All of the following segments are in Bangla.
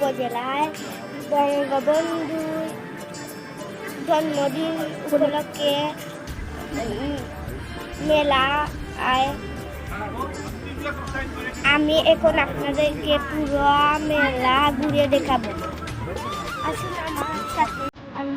উপজেলায় বঙ্গবন্ধু জন্মদিন উপলক্ষে মেলা আয় আমি এখন আপনাদেরকে পুরো মেলা ঘুরে দেখাবো। আসুন আমার সাথে। আমি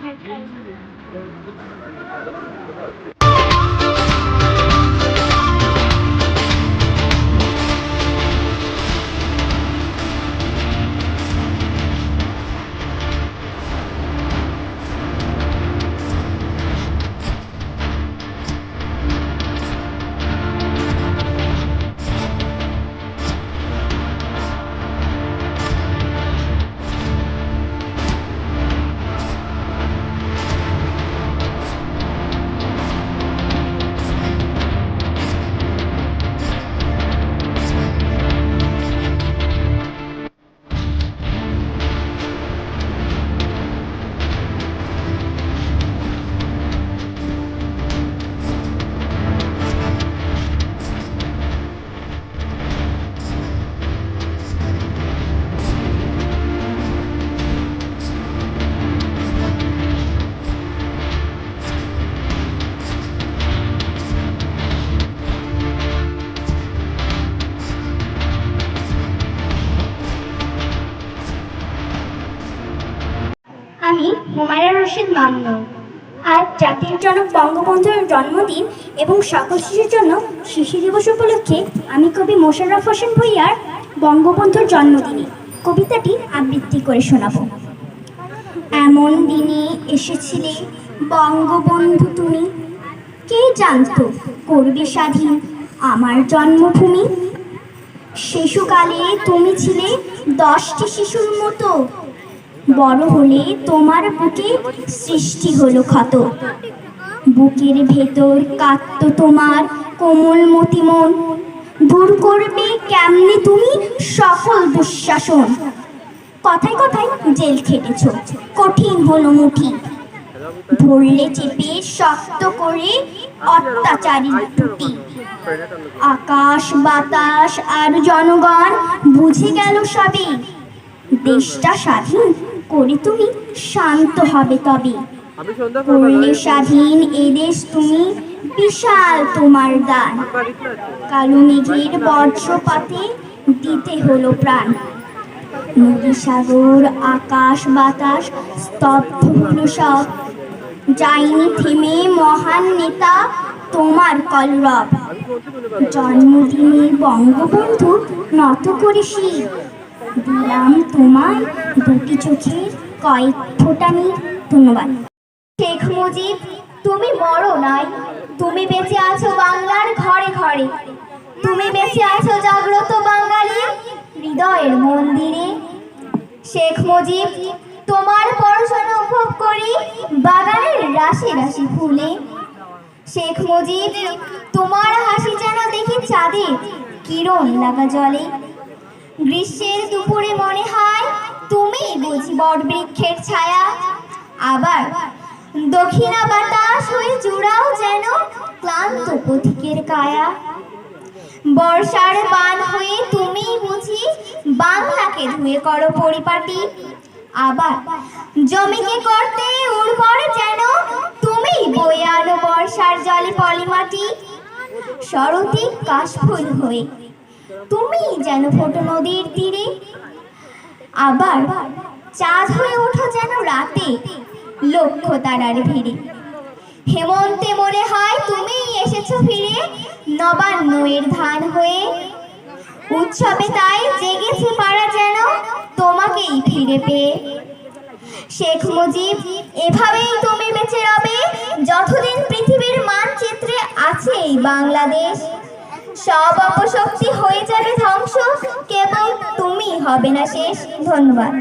হুমায়রা রশিদ মামুন আজ জাতির জনক বঙ্গবন্ধুর জন্মদিন এবং সকল শিশুর জন্য শিশু দিবস উপলক্ষে আমি কবি মোশাররফ হোসেন ভূঁইয়ার বঙ্গবন্ধুর জন্মদিনে কবিতাটি আবৃত্তি করে শোনাব। এমন দিনে এসেছিলে বঙ্গবন্ধু তুমি। কে জানত করবে স্বাধীন আমার জন্মভূমি? শিশুকালে তুমি ছিলে দশটি শিশুর মতো। বড় হলে তোমার বুকে সৃষ্টি হলো ক্ষত। বুকের ভেতর কাঁদত তোমার কোমল মতিমন। দূর করবে কেমনে তুমি সকল দুঃশাসন। কথায় কথায় জেল খেটেছ, কঠিন হলো মুঠি। ধরলে চেপে শক্ত করে অত্যাচারী টুটি আকাশ, বাতাস আর জনগণ বুঝে গেল সবে। দেশটা স্বাধীন করে তুমি শান্ত হবে তবে। করলে স্বাধীন এ দেশ তুমি বিশাল তোমার দান। কালো মেঘের বজ্রপাতে দিতে হলো প্রাণ। নদী সাগর আকাশ বাতাস স্তব্ধ হলো সব। যাইনি থেমে মহান নেতা তোমার কলরব। জন্মদিনে বঙ্গবন্ধু নত করে শীত দিলাম তোমায় দুটি চোখের কয়েক ফোটানি ধন্যবাদ। শেখ মুজিব, তুমি মরো নাই তুমি বেঁচে আছো বাংলার ঘরে ঘরে। তুমি বেঁচে আছো জাগ্রত বাঙালি হৃদয়ের মন্দিরে। শেখ মুজিব, তোমার পড়াশোনা উপভোগ করি বাগানের রাশি রাশি ফুলে। শেখ মুজিব, তোমার হাসি যেন দেখি চাঁদে কিরণ লাগা জলে। গ্রীষ্মের দুপুরে মনে হয় তুমি বুঝি বটবৃক্ষের ছায়া। আবার দক্ষিণা বাতাস হয়ে জুড়াও যেন ক্লান্ত পথিকের কায়া। বর্ষার বান হয়ে তুমি বুঝি বাংলাকে ধুয়ে করো পরিপাটি। আবার জমিকে করতে উর্বর যেন তুমি বয়ে আনো বর্ষার জলে পলিমাটি। শরতে কাশফুল হয়ে তুমি যেন ফোটো নদীর তীরে। আবার চাঁদ হয়ে ওঠো যেন রাতে লক্ষ তারার ভিড়ে। হেমন্তে মনে হয় তুমি এসেছ ফিরে। নবান্ন এর ধান হয়ে উৎসবে তাই জেগেছে পাড়া যেন তোমাকেই ফিরে পেয়ে। শেখ মুজিব, এভাবেই তুমি বেঁচে রবে। যতদিন পৃথিবীর মানচিত্রে আছে এই বাংলাদেশ। সব অপশক্তি হয়ে যাবে ধ্বংস। কেবল তুমি হবে না শেষ। ধন্যবাদ।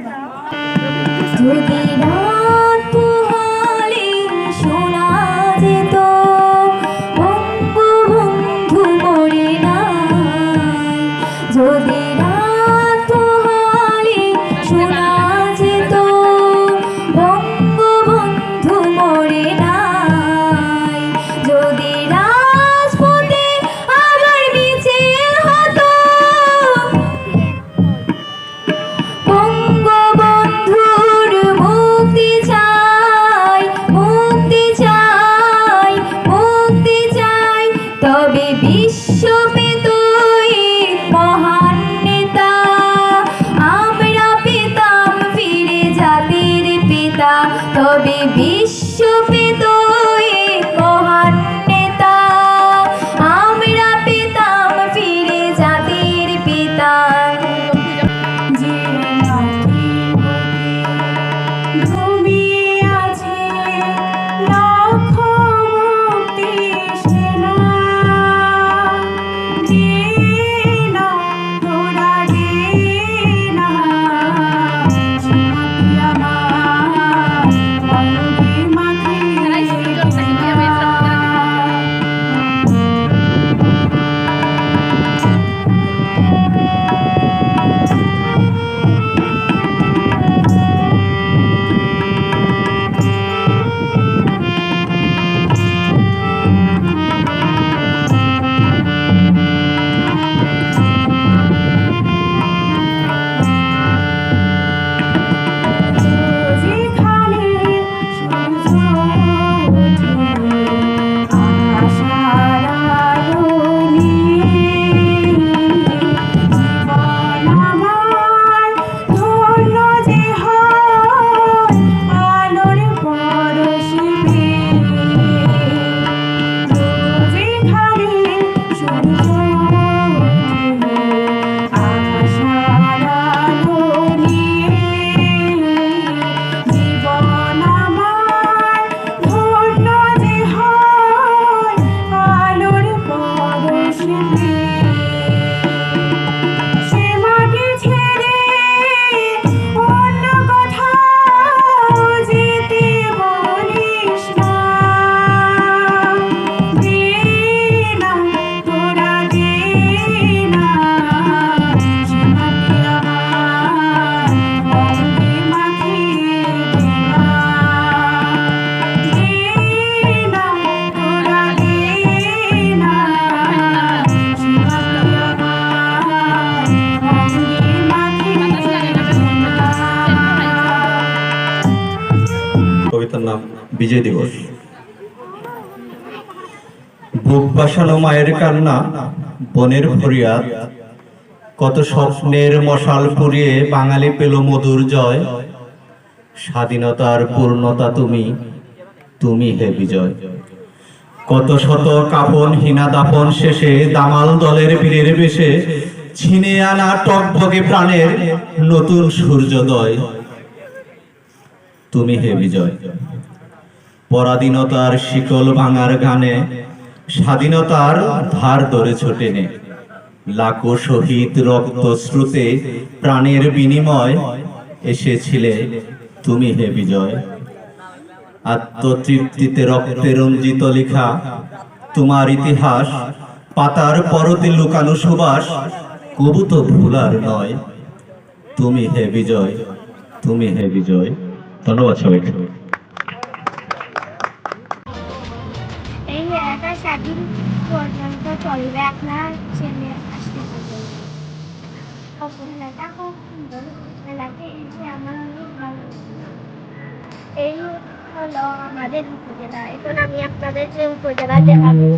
বিজয় দিবস। বুক বাসানো মায়ের কান্না, বনের ফরিয়াদ। কত স্বপ্নের মশাল পুড়িয়ে বাঙালি পেল মধুর জয়। স্বাধীনতার পূর্ণতা তুমি তুমি হে বিজয়। কত শত কাপন হীনা দাপন শেষে দামাল দলের বীরের বেশে ছিনে আনা টকবগে প্রাণের নতুন সূর্যোদয়। তুমি হে বিজয়। পরাধীনতার শিকল ভাঙার গানে স্বাধীনতার ধার ধরে ছোটেনে। লাখো শহীদ রক্ত স্রোতে প্রাণের বিনিময় এসেছিলে তুমি হে বিজয়। আত্মতৃপ্তিতে রক্তে রঞ্জিত লেখা তোমার ইতিহাস পাতার পরতে লুকানো সুবাস কবু তো ভুলার নয়। তুমি হে বিজয়, তুমি হে বিজয়। ধন্যবাদ সবাইকে। স্বাধীন পর্যন্ত চলবে আপনার ছেলে আসতে পারবে মেলাটা খুব সুন্দর মেলাতে এসে আমার অনেক ভালো এই হলো আমাদের উপজেলা। এখন আমি আপনাদের যে উপজেলা দেখাবো। আমি